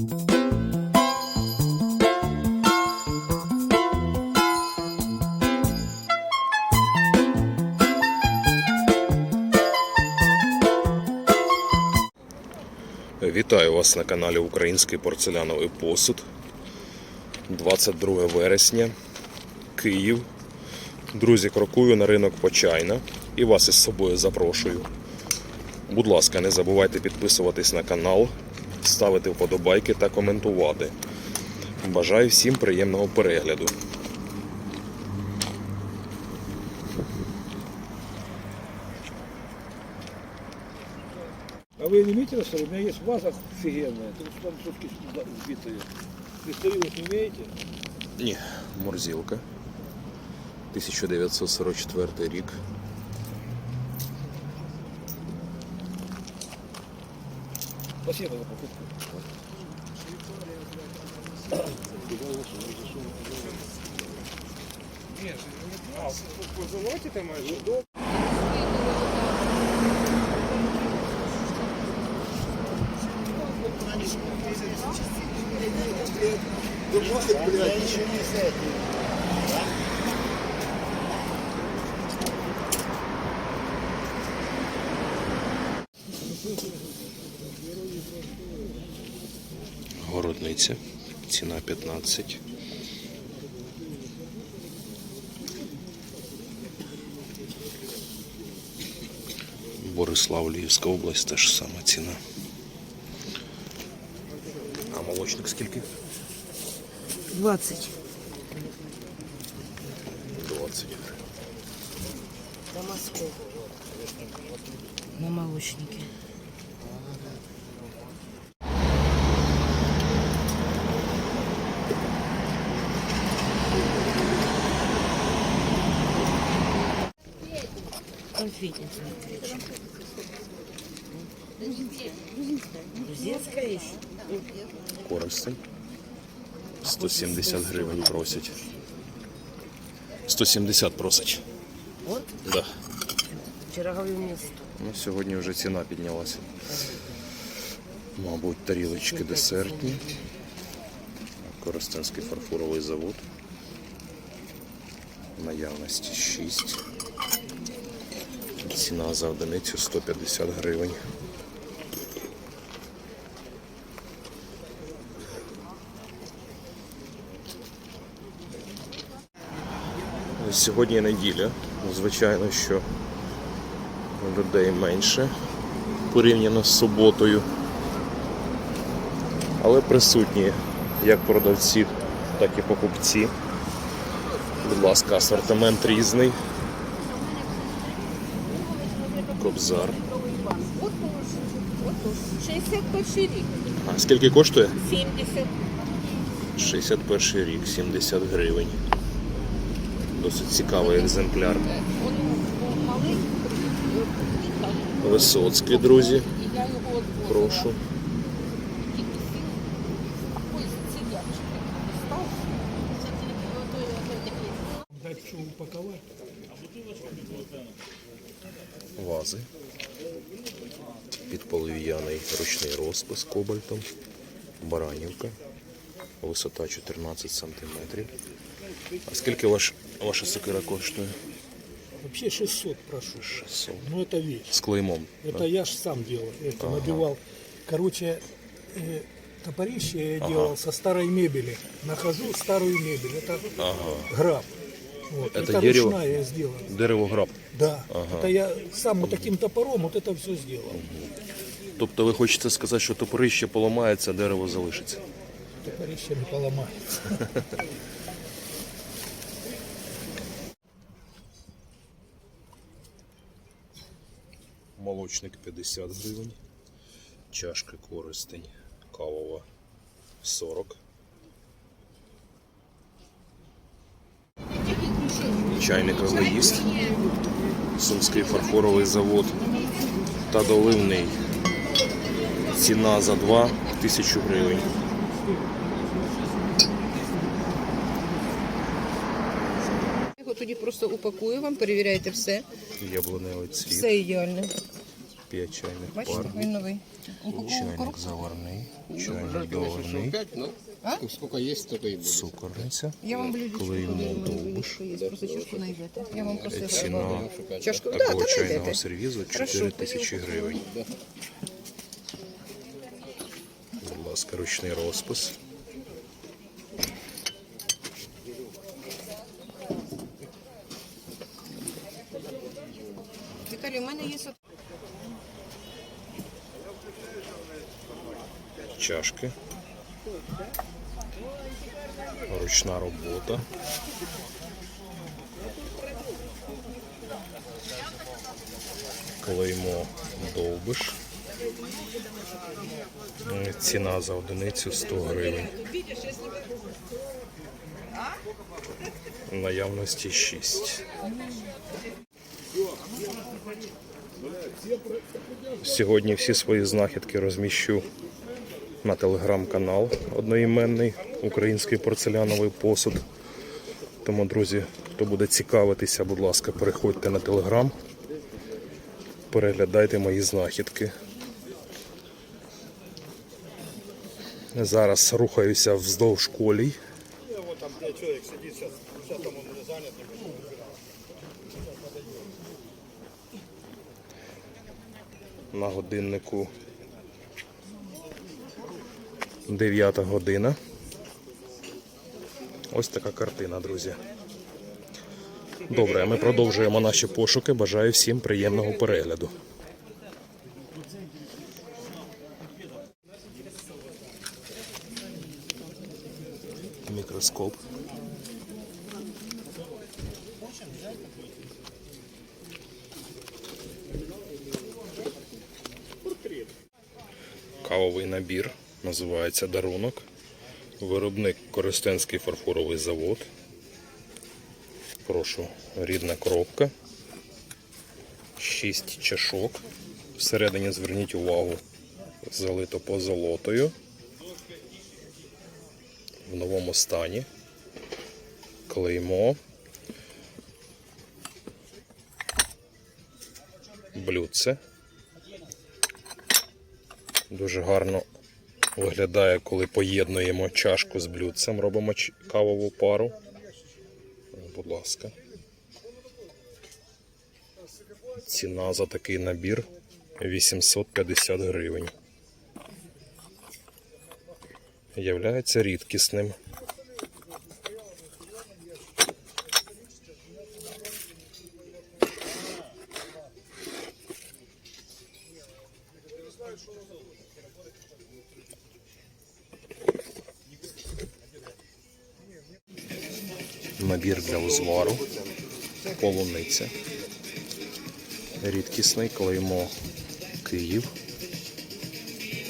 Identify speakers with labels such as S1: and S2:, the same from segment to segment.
S1: Вітаю вас на каналі Український порцеляновий посуд. 22 вересня, Київ. Друзі, крокую на ринок Почайна і вас із собою запрошую. Будь ласка, не забувайте підписуватись на канал, ставити вподобайки та коментувати. Бажаю всім приємного перегляду.
S2: А вы не имеете что у меня есть ваза офигенная, тут там сутки сбитые. Крестовину не умеете?
S1: Ні, Морзілка. 1944 рік.
S2: Спасибо за покупку.
S1: Городниця. Ціна 15. Борислав, Львівська область, теж сама ціна. А молочник скільки?
S3: 20.
S1: 20 гривень.
S3: На Москву. Конфетница. Грузинская еще?
S1: Коростень. 170 гривень просять. 170 просять.
S3: Вот.
S1: Да.
S3: Вчера говорил мне 100.
S1: Ну, сьогодні вже ціна піднялася. Мабуть, тарілочки десертні. Коростенський фарфоровий завод. Наявності 6. Ціна за одиницю 150 гривень. Сьогодні неділя. Звичайно, що людей менше порівняно з суботою. Але присутні як продавці, так і покупці. Будь ласка, асортимент різний. Кобзар.
S4: 61 рік,
S1: А скільки коштує?
S4: 70.
S1: 61 рік, 70 гривень. Досить цікавий екземпляр. Висоцький, друзі. Прошу.
S4: Тільки сів. Ось ці ящики став.
S2: Дать что упаковать.
S1: Вази. Підполив'яний ручний розпис кобальтом. Баранівка. Висота 14 см. А скільки ваш, ваша сокира коштує?
S2: Вообще 600 прошу.
S1: 600.
S2: Ну это вещь.
S1: З клеймом.
S2: Это я ж сам делал. Это набивал. Короче, э, топорище я делал со старой мебели. Нахожу старую мебель. Это граб. Вот.
S1: Это
S2: Это,
S1: дерево?
S2: ручная я сделал.
S1: Дерево граб.
S2: Да. Это я сам вот таким топором вот это все сделал.
S1: Тобто ви хочете сказати, що топорище поламається, а дерево залишиться.
S2: Топорище не поломается.
S1: Молочник 50 гривень. Чашка користень. Кавова 40. Чайник егоїст. Сумський фарфоровий завод. Та доливний. Ціна за 2 тисячу гривень.
S4: Його тоді просто упакую вам, перевіряєте все.
S1: Яблуневий цвіт.
S4: Все ідеально.
S1: 5 чайних
S4: Бачите, він новий.
S1: Чайник заварний, чайник доверний,
S5: Ну, сколько есть, столько и будет.
S1: цукорниця,
S4: Я вам блюдечко
S1: клеймо
S4: подаю,
S1: довбиш.
S4: що є, просто чашку знайдете. Я вам просила.
S1: Ціна
S4: Чашку, да,
S1: такого
S4: та
S1: чайного
S4: знайдете.
S1: сервізу 4 тисячі гривень. Будь ласка, ручний розпис.
S4: Віталій, у мене є
S1: чашки. Ручна робота. Клеймо довбиш. Е, Ціна за одиницю 100 гривень. Наявності 6. Сьогодні всі свої знахідки розміщу на телеграм-канал одноіменний Український порцеляновий посуд. Тому, друзі, хто буде цікавитися, будь ласка, переходьте на телеграм, переглядайте мої знахідки. Зараз рухаюся вздовж колій. На годиннику 9 година. Ось така картина, друзі. Добре, ми продовжуємо наші пошуки. Бажаю всім приємного перегляду. Мікроскоп. Кавовий набір. Називається дарунок. Виробник Коростенський фарфоровий завод. Прошу, рідна коробка. Шість чашок. Всередині зверніть увагу, залито позолотою. В новому стані. Клеймо. Блюдце. Дуже гарно виглядає, коли поєднуємо чашку з блюдцем, робимо кавову пару. Будь ласка. Ціна за такий набір 850 гривень. Являється рідкісним. Набір для узвару, полуниця. Рідкісний клеймо Київ.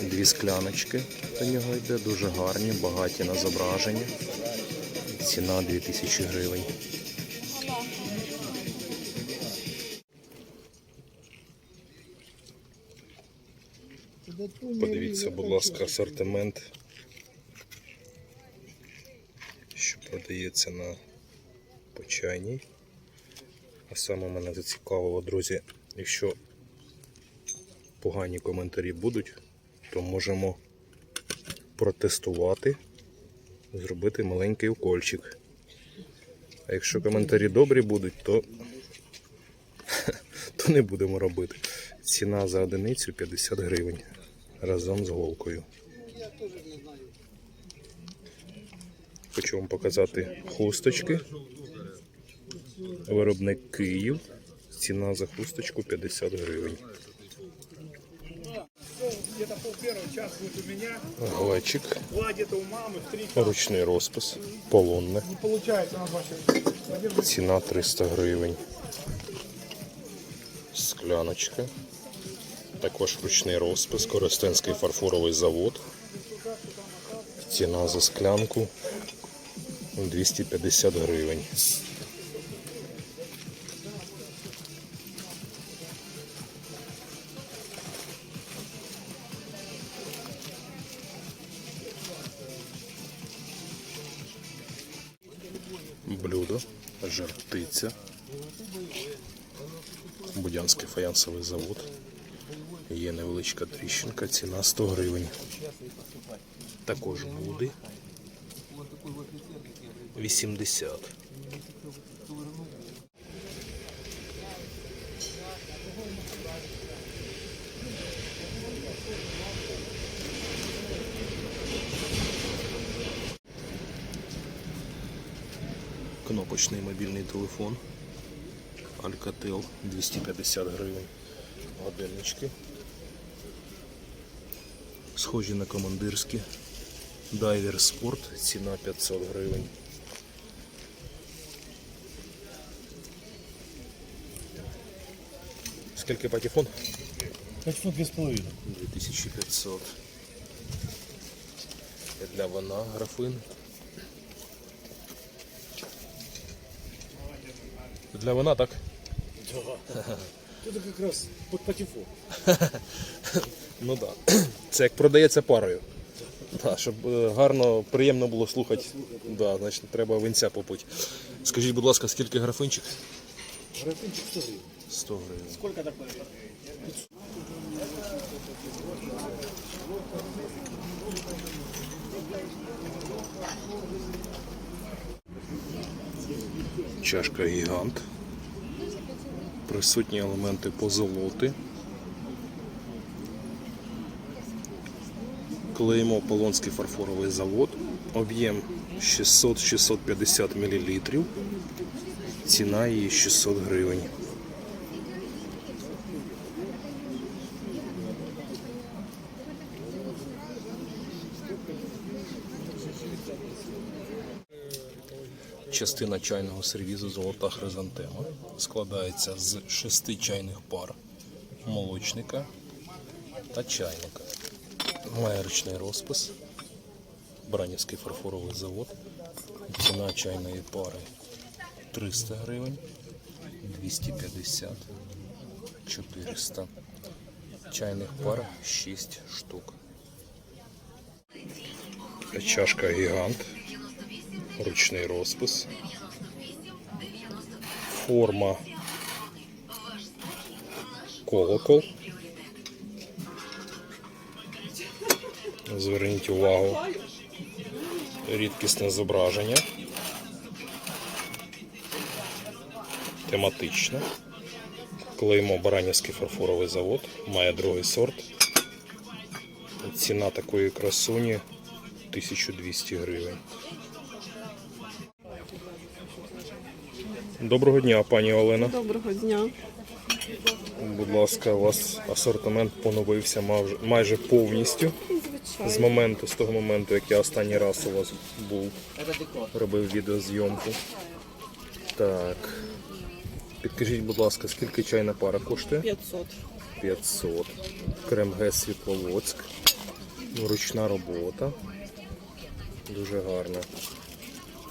S1: Дві скляночки до нього йде, дуже гарні, багаті на зображення. Ціна 2000 гривень. Подивіться, будь ласка, асортимент, що продається на почайній. А саме мене зацікавило, друзі, якщо погані коментарі будуть, то можемо протестувати, зробити маленький укольчик. А якщо коментарі добрі будуть, то, то не будемо робити. Ціна за одиницю 50 гривень разом з голкою. Хочу вам показати хусточки. Виробник Київ. Ціна за хусточку 50 гривень. Глечик, ручний розпис, полонне. Ціна 300 гривень. Скляночка. Також ручний розпис, Коростенський фарфоровий завод. Ціна за склянку 250 гривень. Птиця. Будянський фаянсовий завод. Є невеличка тріщинка, ціна 100 гривень. Також буде 80. Кнопочний мобільний телефон. Alcatel 250 гривень. Годиннички. Схожі на командирські. Дайвер Спорт, ціна 500 гривень. Скільки патефон?
S6: Пять без половины.
S1: 2500. Для вина графин. Для вина, так?
S6: Да. Тут якраз под патефон.
S1: Ну так. Да. Це як продається парою. Да, щоб е, гарно, приємно було слухати. Да, значить, треба винця попити. Скажіть, будь ласка, скільки графинчик?
S6: Графинчик 100 гривень.
S1: 100 гривень.
S6: Сколько такое?
S1: Чашка гігант. Присутні елементи позолоти. Клеймо Полонський фарфоровий завод. Об'єм 600-650 мл. Ціна її 600 гривень. Частина чайного сервізу золота хризантема складається з шести чайних пар молочника та чайника. Має розпис. Бранівський фарфоровий завод. Ціна чайної пари 300 гривень, 250, 400. Чайних пар 6 штук. Чашка гігант ручний розпис. Форма колокол. Зверніть увагу. Рідкісне зображення. Тематичне. Клеймо Баранівський фарфоровий завод. Має другий сорт. Ціна такої красуні 1200 гривень. Доброго дня, пані Олена.
S7: Доброго дня.
S1: Будь ласка, у вас асортимент поновився майже повністю з моменту, з того моменту, як я останній раз у вас був, робив відеозйомку. Так. Підкажіть, будь ласка, скільки чайна пара коштує?
S7: 500.
S1: 500. Крем Г Світловодськ. Ручна робота. Дуже гарна.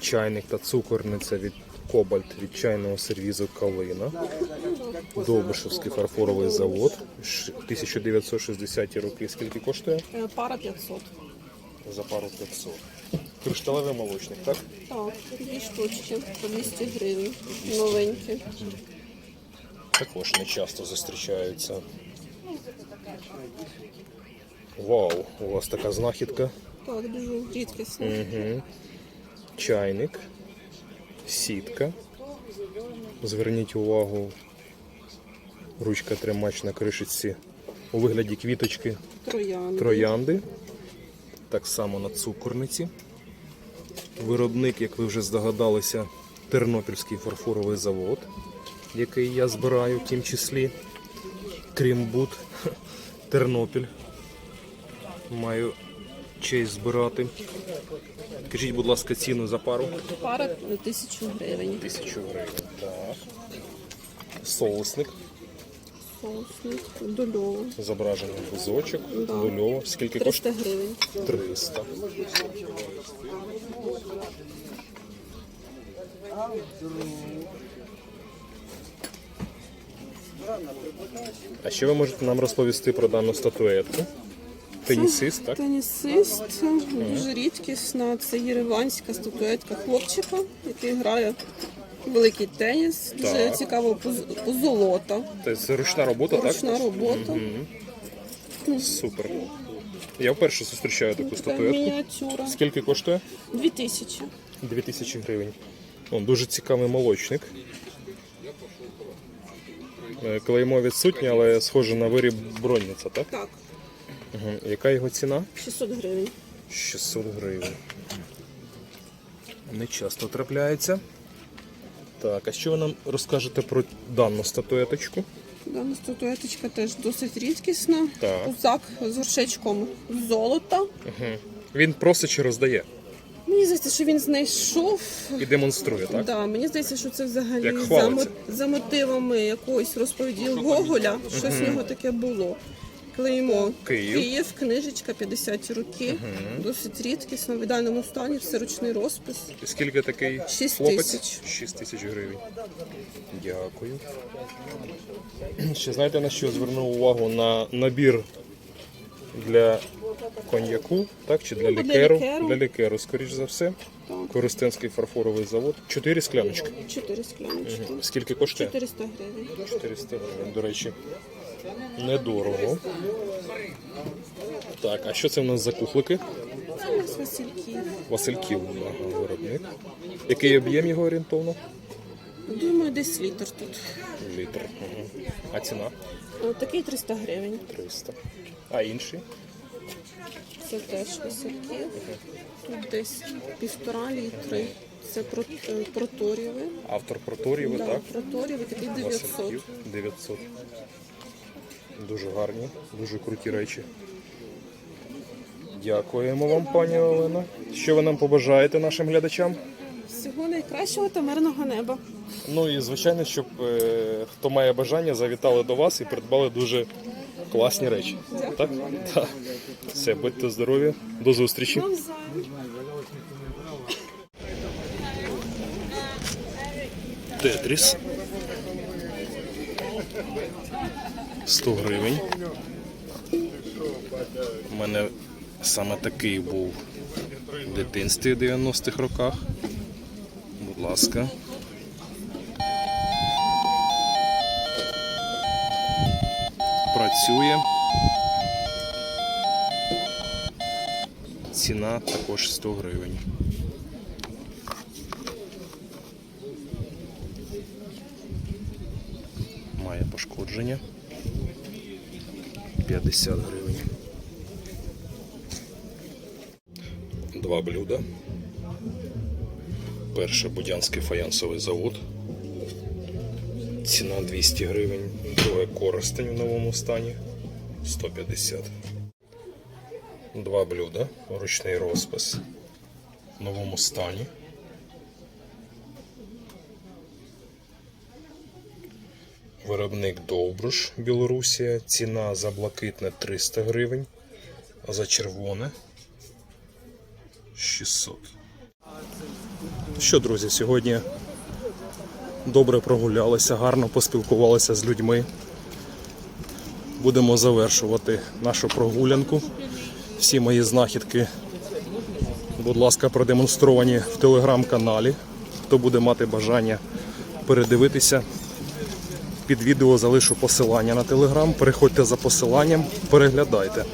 S1: Чайник та цукорниця від Кобальт від чайного сервізу Калина. Довбишевський фарфоровий завод. Ш- 1960 роки. Скільки коштує?
S7: Е, Пара 500.
S1: За пару 500. Кришталевий молочник, так?
S7: Так, дві штучки по 200 гривень. Новенькі.
S1: Також не часто зустрічаються. Вау, у вас така знахідка.
S7: Так, дуже рідкісно.
S1: чайник, сітка. Зверніть увагу, ручка тримач на кришечці у вигляді квіточки
S7: Троян.
S1: троянди. Так само на цукорниці. Виробник, як ви вже здогадалися, Тернопільський фарфоровий завод, який я збираю в тім числі. Крімбут, Тернопіль. Маю честь збирати. Кажіть, будь ласка, ціну за пару.
S7: Пара 1000 гривень.
S1: Тисячу гривень. Так. Соусник.
S7: Соусник. Дольово.
S1: Зображений бузочок.
S7: Да.
S1: Дольово. Скільки коштує?
S7: 300 гривень.
S1: 300. А що ви можете нам розповісти про дану статуетку? Тенісист, так?
S7: Тенісист. Дуже рідкісна. Це єреванська статуетка хлопчика, який грає великий теніс. Дуже
S1: Так.
S7: цікаво поз- позолота.
S1: Це ручна робота, так?
S7: Ручна робота.
S1: Супер. Я вперше зустрічаю таку
S7: Така
S1: статуетку.
S7: мініатюра.
S1: Скільки коштує?
S7: 2000.
S1: 2000 гривень. О, дуже цікавий молочник. Е, Клеймо відсутнє, але схоже на виріб бронниця, так?
S7: Так,
S1: Угу. Яка його ціна?
S7: 600 гривень.
S1: 600 гривень. Не часто трапляється. Так, а що ви нам розкажете про дану статуеточку?
S7: Дана статуеточка теж досить рідкісна.
S1: Так.
S7: Кузак з горшечком золота.
S1: Він просить чи роздає
S7: Мені здається, що він знайшов.
S1: і демонструє, так?
S7: Да, мені здається, що це взагалі
S1: Як
S7: за,
S1: хвалиться.
S7: мо- за мотивами якоїсь розповіді Гоголя. Щось в нього таке було. Клеймо
S1: Київ.
S7: Київ, книжечка 50 роки. Досить рідкісно, в ідеальному стані, все ручний розпис.
S1: Скільки такий
S7: Шість
S1: хлопець?
S7: тисяч.
S1: 6 тисяч гривень. Дякую. Ще знаєте на що звернув увагу? На набір для коньяку, так? Чи для
S7: Ну,
S1: лікеру? Для лікеру, скоріш за все. Коростенський фарфоровий завод. Чотири скляночки.
S7: 4 скляночки.
S1: Скільки коштує?
S7: 400 гривень.
S1: 400 гривень, до речі. Недорого. Так, а що це в нас за кухлики?
S7: Це у нас Васильків.
S1: Васильків ага, виробник. Який об'єм його орієнтовно?
S7: Думаю, десь літр тут.
S1: Літр. Ага. А ціна?
S7: О, Такий 300 гривень.
S1: 300. А інший?
S7: Це теж Васильків. Тут десь півтора літри. Це е.
S1: Автор Проторієва,
S7: Да,
S1: так?
S7: проторієве такий 900.
S1: 900. Дуже гарні, дуже круті речі. Дякуємо вам, пані Олена. Що ви нам побажаєте нашим глядачам?
S7: Всього найкращого та мирного неба.
S1: Ну і звичайно, щоб е, хто має бажання, завітали до вас і придбали дуже класні речі. Так? Так. Все, будьте здорові, до зустрічі. Тетріс. 100 гривень. У мене саме такий був в дитинстві в 90-х роках. Будь ласка. Працює. Ціна також 100 гривень. має пошкодження. 50 гривень. Два блюда. Перше Будянський фаянсовий завод. Ціна 200 гривень. Друге коростень в новому стані 150. Два блюда. Ручний розпис. В новому стані. Виробник Довбруш, Білорусія. Ціна за блакитне 300 гривень, а за червоне 600. Що, друзі, сьогодні добре прогулялися, гарно поспілкувалися з людьми. Будемо завершувати нашу прогулянку. Всі мої знахідки, будь ласка, продемонстровані в телеграм-каналі. Хто буде мати бажання передивитися, під відео залишу посилання на телеграм. Переходьте за посиланням, переглядайте.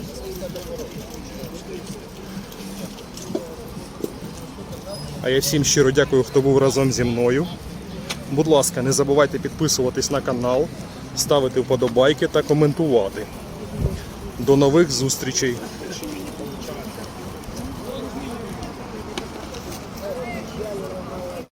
S1: А я всім щиро дякую, хто був разом зі мною. Будь ласка, не забувайте підписуватись на канал, ставити вподобайки та коментувати. До нових зустрічей!